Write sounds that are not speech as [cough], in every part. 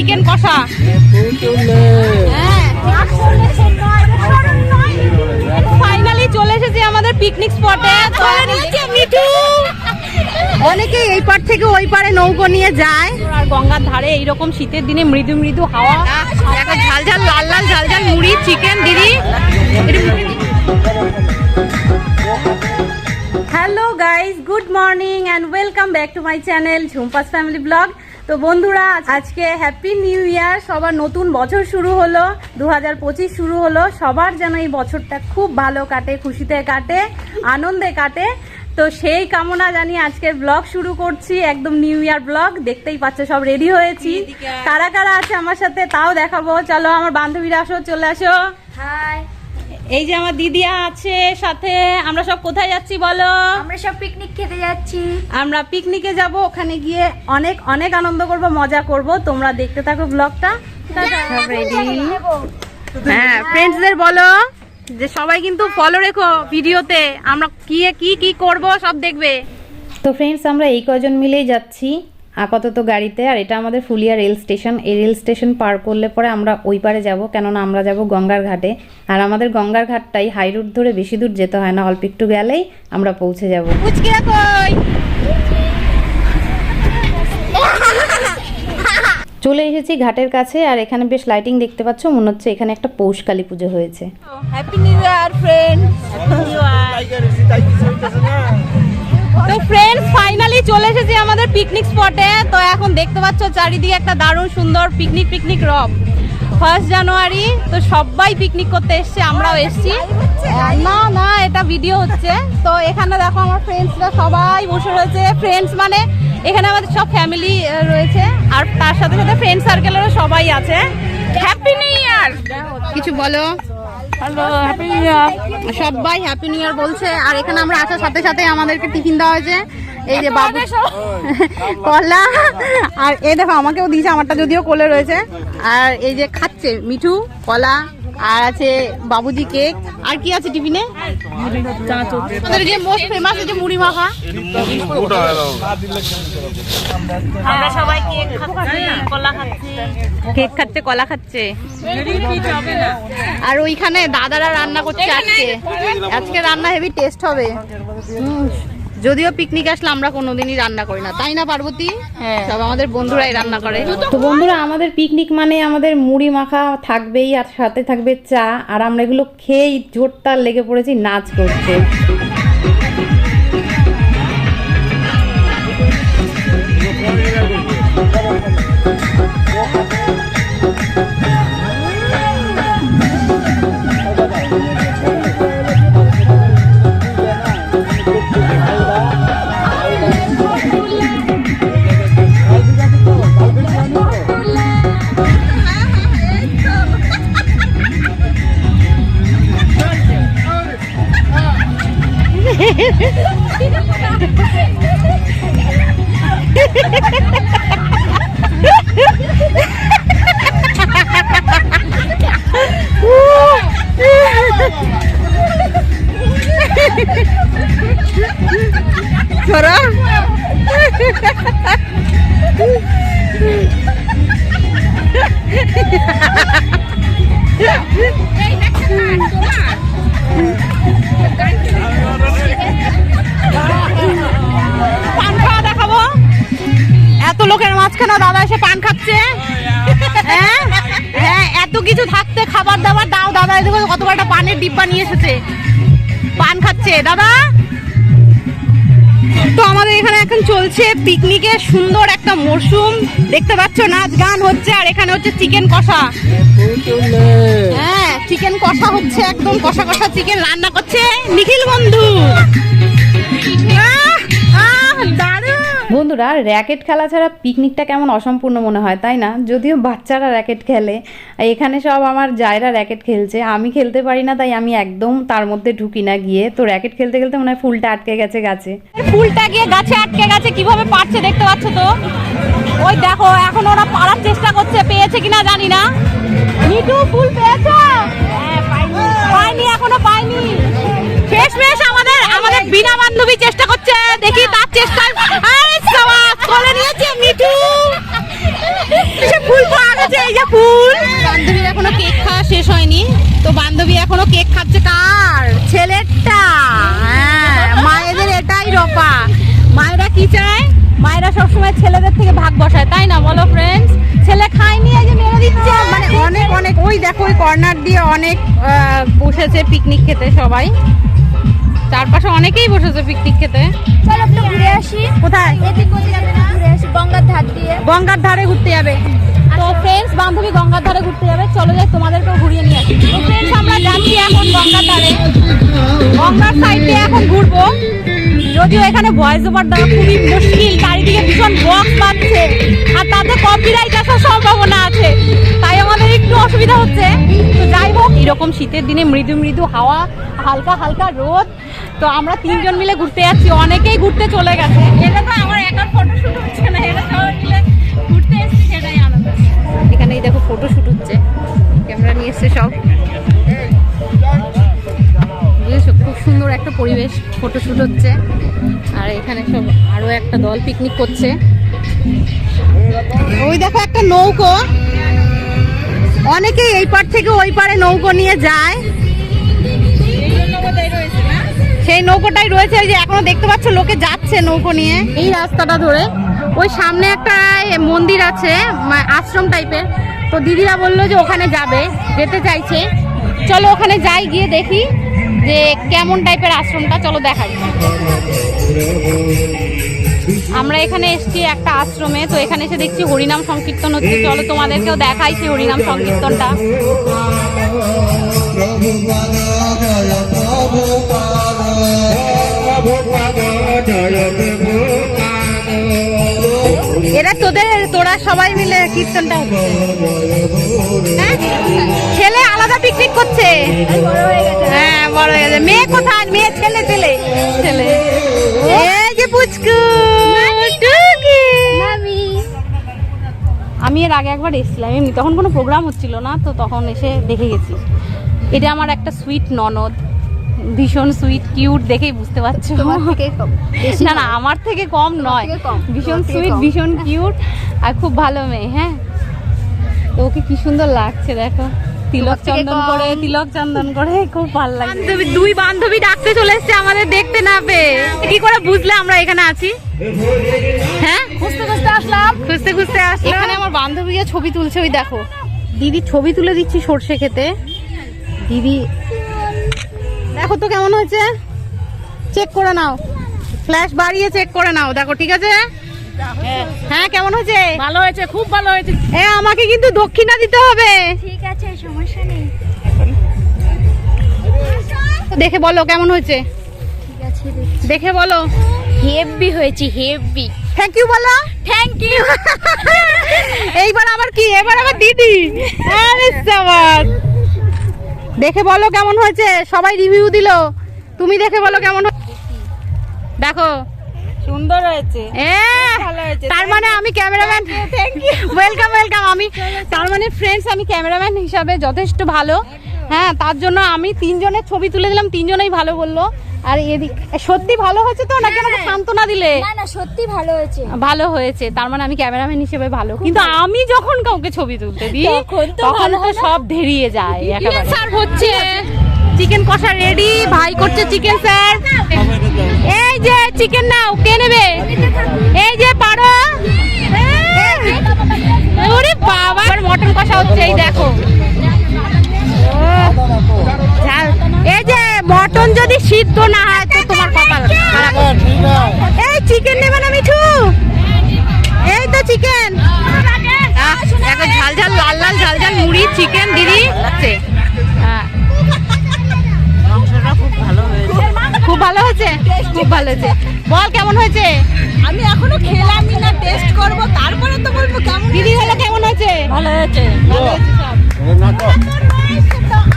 Chicken কষা। Finally চলে এসেছি আমাদের পিকনিক স্পটে অনেকেই এই পার থেকে ওই পারে নৌকো নিয়ে যায়। আর গঙ্গার ধারে এইরকম শীতের দিনে মৃদু মৃদু হাওয়া। দেখো ঝাল ঝাল লাল লাল ঝাল ঝাল মুড়ি চিকেন দিদি। Hello guys good morning and welcome back to my channel Jhumpa's family blog তো বন্ধুরা আজকে হ্যাপি নিউ ইয়ার সবার নতুন বছর শুরু হলো দু হাজার পঁচিশ শুরু হলো। সবার যেন এই বছরটা খুব ভালো কাটে খুশিতে কাটে আনন্দে কাটে। তো সেই কামনা জানি আজকের ব্লগ শুরু করছি একদম নিউ ইয়ার ব্লগ দেখতেই পাচ্ছ সব রেডি হয়েছি। কারা কারা আছে আমার সাথে তাও দেখাবো। চলো আমার বান্ধবীরা আসো চলে আসো। হাই এই যে আমার দিদিয়া আছে সাথে আমরা সব কোথায় যাচ্ছি বলো? আমরা সব পিকনিক খেতে যাচ্ছি। আমরা পিকনিকে যাব ওখানে গিয়ে অনেক অনেক আনন্দ করব মজা করব। তোমরা দেখতে থাকো ব্লগটা হ্যাঁ ফ্রেন্ডসদের বলো যে সবাই কিন্তু ফলো রেখো ভিডিওতে আমরা কি কি কি করব সব দেখবে। তো ফ্রেন্ডস আমরা এই কজন মিলেই যাচ্ছি। আপাতত গাড়িতে আর এটা আমাদের ফুলিয়া রেল স্টেশন। এই রেল স্টেশন পার করলে পরে আমরা ওই পারে যাব কেননা আমরা যাব গঙ্গার ঘাটে। আর আমাদের গঙ্গার ঘাটটাই হাই রুট ধরে বেশি দূর যেতে হয় না অল্প একটু গেলেই আমরা পৌঁছে যাব। চলে এসেছি ঘাটের কাছে আর এখানে বেশ লাইটিং দেখতে পাচ্ছ মনে হচ্ছে এখানে একটা পৌষ কালী পুজো হয়েছে। হ্যাপি নিউ ইয়ার ফ্রেন্ড তো ফ্রেন্ডস ফাইনালি চলে এসেছি আমাদের পিকনিক স্পটে তো এখন দেখতে পাচ্ছ চারিদিকে একটা দারুণ সুন্দর পিকনিক পিকনিক রব। ফার্স্ট জানুয়ারি তো সবাই পিকনিক করতে এসছে, আমরাও এসছি। না না, এটা ভিডিও হচ্ছে। তো এখানে দেখো আমার ফ্রেন্ডসরা সবাই বসে রয়েছে। ফ্রেন্ডস মানে এখানে আমাদের সব ফ্যামিলি রয়েছে। আর তার সাথে সাথে ফ্রেন্ড সার্কেলেরও সবাই আছে। হ্যাপি নিউ ইয়ার কিছু বলো। হ্যালো হ্যাপি নিউ ইয়ার সবাই হ্যাপি নিউ ইয়ার বলছে। আর এখানে আমরা আসার সাথে সাথে আমাদেরকে টিফিন দেওয়া হয়েছে। এই যে বাবু [laughs] কলা। আর এ দেখো আমাকেও দিয়েছে আমারটা যদিও কোলে রয়েছে। আর এই যে খাচ্ছে মিঠু কলা আর আছে বাবুজি কেক। আর কি আছে টিফিনে? আমাদের যে মোস্ট ফেমাস যে মুড়ি মাখা। আমরা সবাই কেক খাচ্ছি কলা খাচ্ছি। কেক খাচ্ছে কলা খাচ্ছে। আর ওইখানে দাদারা রান্না করছে আজকে। আজকে রান্না হেভি টেস্ট হবে। হুম, যদিও পিকনিক আসলে আমরা কোনোদিনই রান্না করি না। তাই না পার্বতী? সব আমাদের বন্ধুরাই রান্না করে। তো বন্ধুরা আমাদের পিকনিক মানে আমাদের মুড়ি মাখা থাকবেই আর সাথে থাকবে চা। আর আমরা এগুলো খেয়েই জোরটার লেগে পড়েছি নাচ করতে। খাচ্ছে? হ্যাঁ? হ্যাঁ এত কিছু থাকতে খাবার দাবার দাও, দাদা দেখো কত একটা পানের ডিব্বা নিয়ে এসেছে। পান খাচ্ছে, দাদা। তো আমাদের এখানে এখন চলছে পিকনিকের সুন্দর একটা মরশুম দেখতে পাচ্ছ, নাচ গান হচ্ছে, আর এখানে হচ্ছে চিকেন কষা। হ্যাঁ চিকেন কষা হচ্ছে, একদম কষা কষা চিকেন রান্না করছে নিখিল বন্ধু। বন্ধুরা, র্যাকেট খেলা ছাড়া পিকনিকটা কেমন অসম্পূর্ণ মনে হয়, তাই না? যদিও বাচ্চারা র্যাকেট খেলে, এখানে সব আমার জায়রা র্যাকেট খেলছে। আমি খেলতে পারি না, তাই আমি একদম তার মধ্যে ঢুকি না গিয়ে। তো র্যাকেট খেলতে খেলতে মনে হয় ফুলটা আটকে গেছে গাছে। ফুলটা গিয়ে গাছে আটকে গেছে, কীভাবে পারছে দেখতে পাচ্ছ তো? ওই দেখো, এখন ওরা পারার চেষ্টা করছে, পেয়েছে কিনা জানি না। মিঠু, ফুল পেয়েছ? পাইনি। এখনও পাইনি। শেষ মেশ আমাদের আমাদের বিনা বান্ধবী চেষ্টা করছে, দেখি তার চেষ্টা আরে ফুল। বান্ধবীর এখনও কেক খাওয়া শেষ হয়নি। তো বান্ধবী এখনও কেক খাচ্ছে কার? ছেলেরটা। হ্যাঁ মায়েদের এটাই রপা মায়েরা কি চায়? মায়েরা সবসময় ছেলেদের থেকে ভাগ বসায় তাই না বলো ফ্রেন্ডস ছেলে খায়নি এই যে মেরে দিচ্ছে। মানে অনেক অনেক ওই দেখো ওই কর্নার দিয়ে অনেক বসেছে পিকনিক খেতে সবাই। চারপাশে অনেকেই বসেছে পিকনিক খেতে। চলো একটু ঘুরে আসি। কোথায়? এদিক ওদিক ঘুরে আসি গঙ্গার ধার দিয়ে। গঙ্গার ধারে ঘুরতে যাবে। তো ফ্রেন্ডস বান্ধবী গঙ্গার ধারে ঘুরতে যাবে। চলো যাই, তোমাদেরকেও ঘুরিয়ে নিয়ে আসি। ফ্রেন্ডস আমরা যাচ্ছি এখন গঙ্গার ধারে। গঙ্গার সাইডে এখন ঘুরবো। যদিও এখানে ভয়েস ওভার দেওয়া খুবই মুশকিল, চারিদিকে ভীষণ বক্স পাচ্ছে আর তাতে কপিরাইট আসার সম্ভাবনা আছে। তাই আমাদের একটু অসুবিধা হচ্ছে। তো যাই হোক, এরকম শীতের দিনে মৃদু মৃদু হাওয়া, হালকা হালকা রোদ। তো আমরা তিনজন মিলে ঘুরতে যাচ্ছি। অনেকেই ঘুরতে চলে গেছে। এটা তো আমার একার ফটোশুট হচ্ছে না, এটা সবাই মিলে এখানেই দেখো ফটোশুট হচ্ছে। ক্যামেরা নিয়ে এসছে সব। বুঝেছ? খুব সুন্দর একটা পরিবেশ ফটোশুট হচ্ছে। আর এখানে সব আরও একটা দল পিকনিক করছে। ওই দেখো একটা নৌকো। অনেকেই এই পার থেকে ওই পারে নৌকো নিয়ে যায়। সেই নৌকোটাই রয়েছে ওই যে এখনও দেখতে পাচ্ছ লোকে যাচ্ছে নৌকো নিয়ে। এই রাস্তাটা ধরে ওই সামনে একটা মন্দির আছে আশ্রম টাইপের তো দিদিরা বলল যে ওখানে যাবে যেতে চাইছে চলো ওখানে যাই গিয়ে দেখি যে কেমন টাইপের আশ্রমটা চলো দেখাই আমরা এখানে এসেছি একটা আশ্রমে তো এখানে এসে দেখছি হরিনাম সংকীর্তন হচ্ছে চলো তোমাদেরকেও দেখাই সেই হরিনাম সংকীর্তনটা এরা তোদের, তোরা সবাই মিলে কীর্তনটা হ্যাঁ? ছেলে আলাদা পিকনিক করছে। হ্যাঁ বড় হয়ে গেছে। মেয়ে কোথায়? মেয়ে ছেলে ছেলে। ছেলে। এই যে পুচকু আমি এর আগে একবার এসেছিলাম। এমনি তখন কোনো প্রোগ্রাম হচ্ছিল না, তো তখন এসে দেখে গেছি। এটা আমার একটা সুইট ননদ। ভীষণ সুইট কিউট দেখেই বুঝতে পারছ। না না আমার থেকে কম নয়। ভীষণ সুইট ভীষণ কিউট আর খুব ভালো মেয়ে হ্যাঁ? তো ওকে কি সুন্দর লাগছে দেখো। তিলক চন্দন করে তিলক চন্দন করে খুব ভালো লাগে বান্ধবী দুই বান্ধবী ডাকতে চলে এসেছে আমাদের দেখতে না পেয়ে। কি করে বুঝলে আমরা এখানে আছি? হ্যাঁ? খুঁজতে খুঁজতে আসলাম। খুঁজতে খুঁজতে আসলাম। এখানে আমার বান্ধবীরা ছবি তুলছে ওই দেখো। দিদি ছবি তুলে দিচ্ছি সর্ষে খেতে। দিদি দেখো তো কেমন হয়েছে। চেক করে নাও। ফ্ল্যাশ বাড়িয়ে চেক করে নাও। দেখো ঠিক আছে? হ্যাঁ। কেমন হয়েছে? ভালো হয়েছে খুব ভালো হয়েছে। এ আমাকে কিন্তু দক্ষিণা দিতে হবে। ঠিক আছে সমস্যা নেই। দেখে বলো কেমন হয়েছে? ঠিক আছে দেখছি। দেখে বলো। হেভি হয়েছে হেভি থ্যাংক ইউ বলো। থ্যাংক ইউ [laughs] এইবার আবার কি? এবার আবার দিদি। আরে সাবাস। দেখে বলো কেমন হয়েছে? সবাই রিভিউ দিল। তুমি দেখে বলো কেমন। দেখো। সুন্দর হয়েছে। তার মানে আমি ক্যামেরাম্যান ওয়েলকাম ওয়েলকাম আমি তার মানে ফ্রেন্ডস আমি ক্যামেরাম্যান হিসাবে যথেষ্ট ভালো। হ্যাঁ তার জন্য আমি তিনজনের ছবি তুলে দিলাম। তিনজনেই ভালো বলল। আর এদিক সত্যি ভালো হয়েছে তো নাকি আমাকে সান্ত্বনা দিলে? না না সত্যি ভালো হয়েছে। ভালো হয়েছে তার মানে আমি ক্যামেরাম্যান হিসেবে ভালো। কিন্তু আমি যখন কাউকে ছবি তুলতে দিই তখন তো হয়। সব ধেরিয়ে যায় একেবারে। সার্ভ হচ্ছে। চিকেন কষা রেডি ভাই করছে চিকেন স্যার এই যে চিকেন নাও কে নেবে? এই যে পারো। ওরে বাবা মটন কষা হচ্ছে এই দেখো। এই যে যদি সিদ্ধ না হয় তো তোমার কপাল খারাপ এই চিকেন নেবে না মিঠু। এই তো চিকেন দেখো ঝাল ঝাল লাল লাল ঝাল ঝাল মুড়ি চিকেন দিদি। আছে হ্যাঁ। খুব ভালো হয়েছে? খুব ভালো হয়েছে। বল কেমন হয়েছে? আমি এখনও খেলামই না টেস্ট করব তারপরে তো বলব কেমন দিদি হলো কেমন হয়েছে? ভালো হয়েছে। ভালো হয়েছে সব।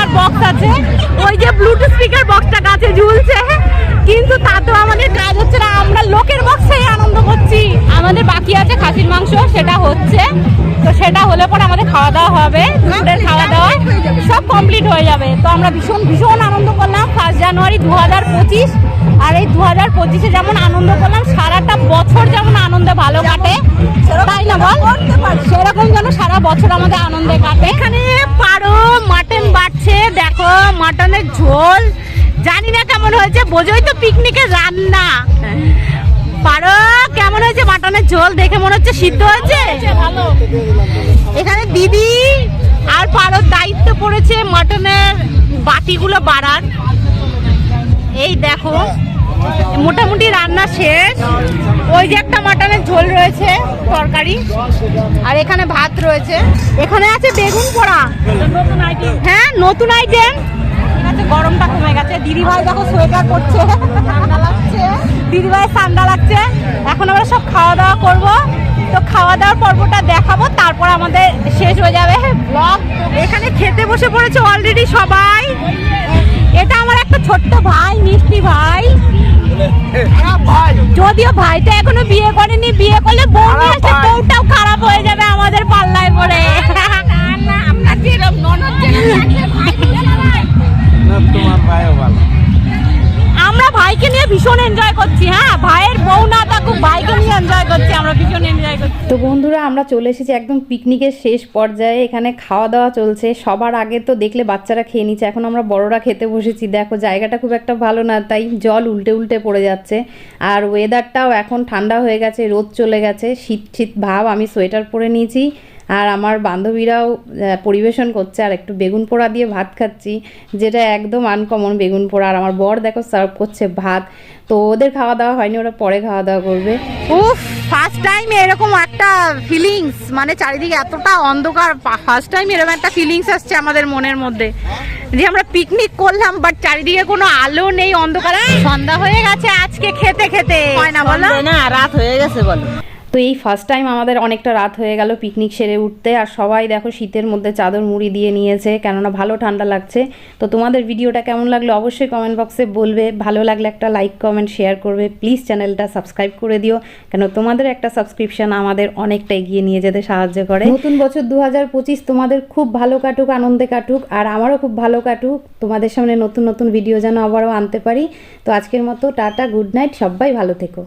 স্পিকার বক্স আছে। ওই যে ব্লুটুথ স্পিকার বক্সটা কাছে ঝুলছে। কিন্তু তাতেও আমাদের কাজ হচ্ছে না আমরা লোকের বক্সেই আনন্দ করছি। আমাদের বাকি আছে খাসির মাংস সেটা হচ্ছে। তো সেটা হলে পরে আমাদের খাওয়া দাওয়া হবে দুপুরের খাওয়া দাওয়া। সব কমপ্লিট হয়ে যাবে। তো আমরা ভীষণ ভীষণ আনন্দ করলাম। ফার্স্ট জানুয়ারি দু হাজার পঁচিশ। আর এই দু হাজার পঁচিশে যেমন আনন্দ করলাম সারাটা বছর যেমন আনন্দে ভালো কাটে। তাই না বল? সেরকম যেন সারা বছর আমাদের আনন্দে কাটে। এখানে পারো মাটন বাড়ছে দেখো মাটনের ঝোল। জানি না কেমন হয়েছে বোঝোই তো পিকনিকে রান্না। পারো কেমন হয়েছে মাটনের ঝোল? দেখে মনে হচ্ছে সিদ্ধ হয়েছে? এখানে দিদি আর পারোর দায়িত্ব পড়েছে মাটনের বাটিগুলো বাড়ার। এই দেখো। মোটামুটি রান্না শেষ। ওই যে একটা মাটনের ঝোল রয়েছে তরকারি। আর এখানে ভাত রয়েছে। এখানে আছে বেগুন পোড়া। হ্যাঁ নতুন আইটেম। গরমটা কমে গেছে। দিদি ভাই দেখো সোয়েটার পরছে ঠান্ডা লাগছে। দিদি ভাই ঠান্ডা লাগছে। এখন আমরা সব খাওয়া দাওয়া করব। তো খাওয়া দাওয়ার পর্বটা দেখাবো তারপর আমাদের শেষ হয়ে যাবে ব্লগ এখানে খেতে বসে পড়েছে অলরেডি সবাই। এটা আমার একটা ছোট্ট ভাই মিষ্টি ভাই। যদিও ভাইটা এখনও বিয়ে করেনি বিয়ে করলে বউ বউটাও খারাপ হয়ে যাবে আমাদের পাল্লায় পড়ে। তোমার ভাইও ভালো। আমরা ভাইকে নিয়ে ভীষণ এনজয় করছি হ্যাঁ? ভাইয়ের বউ না থাকুক, ভাইকে নিয়ে এনজয় করছি, আমরা ভীষণ এনজয় করছি। তো বন্ধুরা, আমরা চলে এসেছি একদম পিকনিকের শেষ পর্যায়ে। এখানে খাওয়া দাওয়া চলছে। সবার আগে তো দেখলে বাচ্চারা খেয়ে নিচ্ছে। এখন আমরা বড়রা খেতে বসেছি। দেখো, জায়গাটা খুব একটা ভালো না, তাই জল উল্টে উল্টে পড়ে যাচ্ছে। আর ওয়েদারটাও এখন ঠান্ডা হয়ে গেছে, রোদ চলে গেছে। শীত শীত ভাব, আমি সোয়েটার পরে নিয়েছি। আর আমার বান্ধবীরাও পরিবেশন করছে আর একটু বেগুন পোড়া দিয়ে ভাত খাচ্ছি যেটা একদম আনকমন বেগুন পোড়া। আর আমার বর দেখো সার্ভ করছে ভাত। তো ওদের খাওয়া দাওয়া হয়নি ওরা পরে খাওয়া দাওয়া করবে। উফ ফার্স্ট টাইম এরকম একটা ফিলিংস মানে চারিদিকে এতটা অন্ধকার। ফার্স্ট টাইম এরকম একটা ফিলিংস আসছে আমাদের মনের মধ্যে। যে আমরা পিকনিক করলাম বাট চারিদিকে কোনো আলো নেই অন্ধকার। সন্ধ্যা হয়ে গেছে আজকে খেতে খেতে। হয় না বলো? না রাত হয়ে গেছে বলো। তো এই ফার্স্ট টাইম আমাদের অনেকটা রাত হয়ে গেল পিকনিক সেরে উঠতে, আর সবাই দেখো শীতের মধ্যে চাদর মুড়ি দিয়ে নিয়েছে, কেননা ভালো ঠান্ডা লাগছে। তো তোমাদের ভিডিওটা কেমন লাগল অবশ্যই কমেন্ট বক্সে বলবে। ভালো লাগলে একটা লাইক কমেন্ট শেয়ার করবে। প্লিজ চ্যানেলটা সাবস্ক্রাইব করে দিও, কেন তোমাদের একটা সাবস্ক্রিপশন আমাদের অনেকটা এগিয়ে নিয়ে যেতে সাহায্য করে। নতুন বছর দু হাজার পঁচিশ তোমাদের খুব ভালো কাটুক, আনন্দে কাটুক, আর আমারও খুব ভালো কাটুক। তোমাদের সামনে নতুন নতুন ভিডিও যেন আবারও আনতে পারি। তো আজকের মতো টাটা গুড নাইট সবাই ভালো থেকো।